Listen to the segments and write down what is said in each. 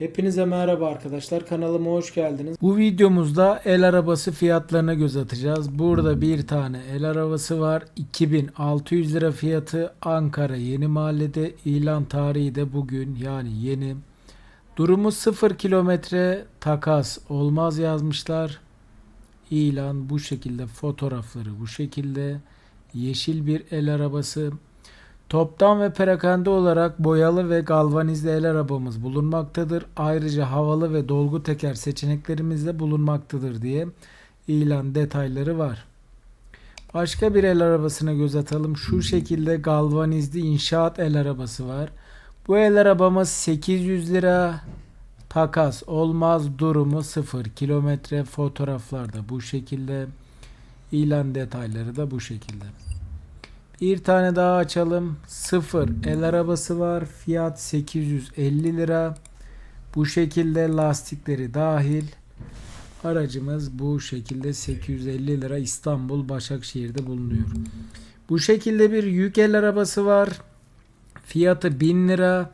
Hepinize merhaba arkadaşlar kanalıma hoş geldiniz. Bu videomuzda el arabası fiyatlarına göz atacağız. Burada bir tane el arabası var. 2600 lira fiyatı Ankara Yeni Mahalle'de ilan tarihi de bugün yani yeni. Durumu 0 kilometre takas olmaz yazmışlar. İlan bu şekilde fotoğrafları bu şekilde. Yeşil bir el arabası. Toptan ve perakende olarak boyalı ve galvanizli el arabamız bulunmaktadır. Ayrıca havalı ve dolgu teker seçeneklerimiz de bulunmaktadır diye ilan detayları var. Başka bir el arabasına göz atalım. Şu şekilde galvanizli inşaat el arabası var. Bu el arabamız 800 lira takas olmaz durumu 0 kilometre fotoğraflarda bu şekilde ilan detayları da bu şekilde. Bir tane daha açalım. Sıfır el arabası var. Fiyat 850 lira. Bu şekilde lastikleri dahil. Aracımız bu şekilde 850 lira İstanbul Başakşehir'de bulunuyor. Bu şekilde bir yük el arabası var. Fiyatı 1000 lira.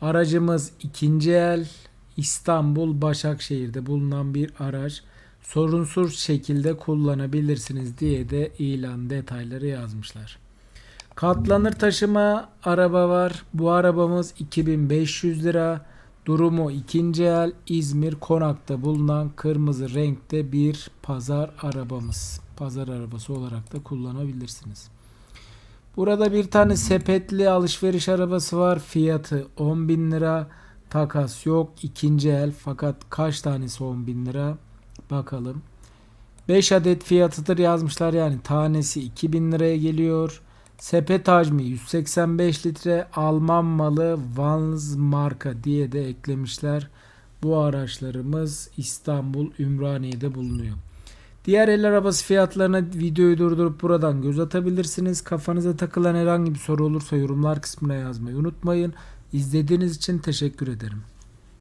Aracımız ikinci el İstanbul Başakşehir'de bulunan bir araç sorunsuz şekilde kullanabilirsiniz diye de ilan detayları yazmışlar. Katlanır taşıma araba var. Bu arabamız 2500 lira. Durumu ikinci el İzmir Konak'ta bulunan kırmızı renkte bir pazar arabamız. Pazar arabası olarak da kullanabilirsiniz. Burada bir tane sepetli alışveriş arabası var. Fiyatı 10.000 lira. Takas yok. ikinci el fakat kaç tanesi 10.000 lira? Bakalım. 5 adet fiyatıdır yazmışlar yani tanesi 2000 liraya geliyor. Sepet hacmi 185 litre Alman malı Vans marka diye de eklemişler. Bu araçlarımız İstanbul Ümraniye'de bulunuyor. Diğer el arabası fiyatlarına videoyu durdurup buradan göz atabilirsiniz. Kafanıza takılan herhangi bir soru olursa yorumlar kısmına yazmayı unutmayın. İzlediğiniz için teşekkür ederim.